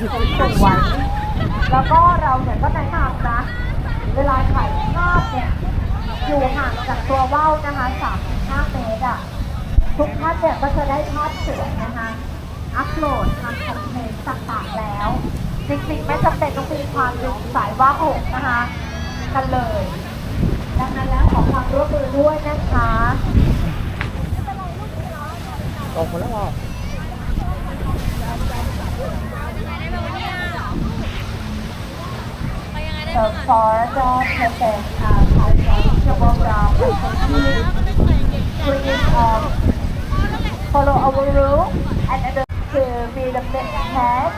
นะคะแบบสวยๆแล้วก็เราเนี่ยก็แนะนำนะ เวลาถ่ายภาพเนี่ยอยู่ห่างจากตัวว่าวนะคะ3-5เมตรอะทุกท่านเนี่ยก็จะได้ภาพสวยนะคะ อัพโหลดทางคอนเทนต์ต่างๆแล้ว จริงๆไม่จำเป็นต้องมีความรู้สายว่าอกนะคะกันเลย ดังนั้นแล้วขอความร่วมมือด้วยนะคะออกมาแล้วเห รอ So far, the perfect uh, comfortable job please um, follow our rule and then to be the big head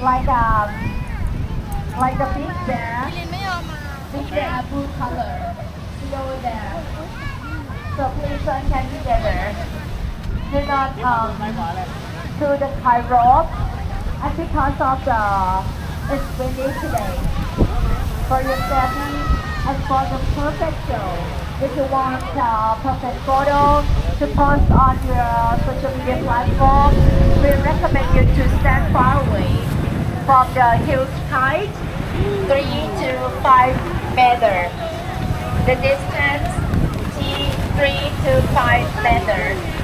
like um like the big bear big bear blue color below there so please join hands together do not um do the high rope and because of the it's windy today for your safety and for the perfect show. If you want a perfect photo to post on your social media platform, we recommend you to stand far away from the huge height, 3 to 5 meter. The distance, T 3 to 5 meter.